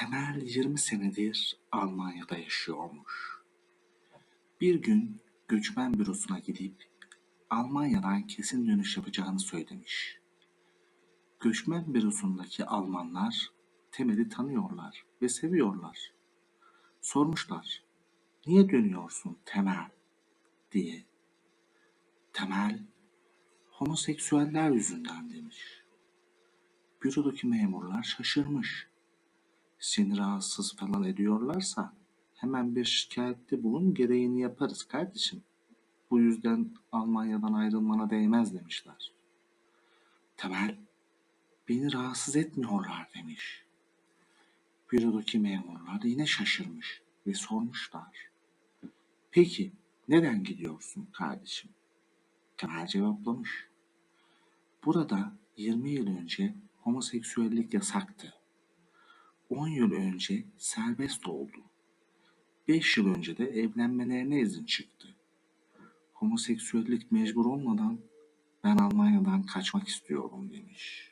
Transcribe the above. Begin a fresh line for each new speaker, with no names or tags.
Temel 20 senedir Almanya'da yaşıyormuş. Bir gün göçmen bürosuna gidip Almanya'dan kesin dönüş yapacağını söylemiş. Göçmen bürosundaki Almanlar Temel'i tanıyorlar ve seviyorlar. Sormuşlar, niye dönüyorsun Temel diye. Temel, homoseksüeller yüzünden demiş. Bürodaki memurlar şaşırmış. Seni rahatsız falan ediyorlarsa hemen bir şikayette bulun gereğini yaparız kardeşim. Bu yüzden Almanya'dan ayrılmana değmez demişler. Temel, beni rahatsız etmiyorlar demiş. Bürodaki memurlar yine şaşırmış ve sormuşlar. Peki neden gidiyorsun kardeşim? Temel cevaplamış. Burada 20 yıl önce homoseksüellik yasaktı. 10 yıl önce serbest oldu. 5 yıl önce de evlenmelerine izin çıktı. Homoseksüellik mecbur olmadan ben Almanya'dan kaçmak istiyorum demiş.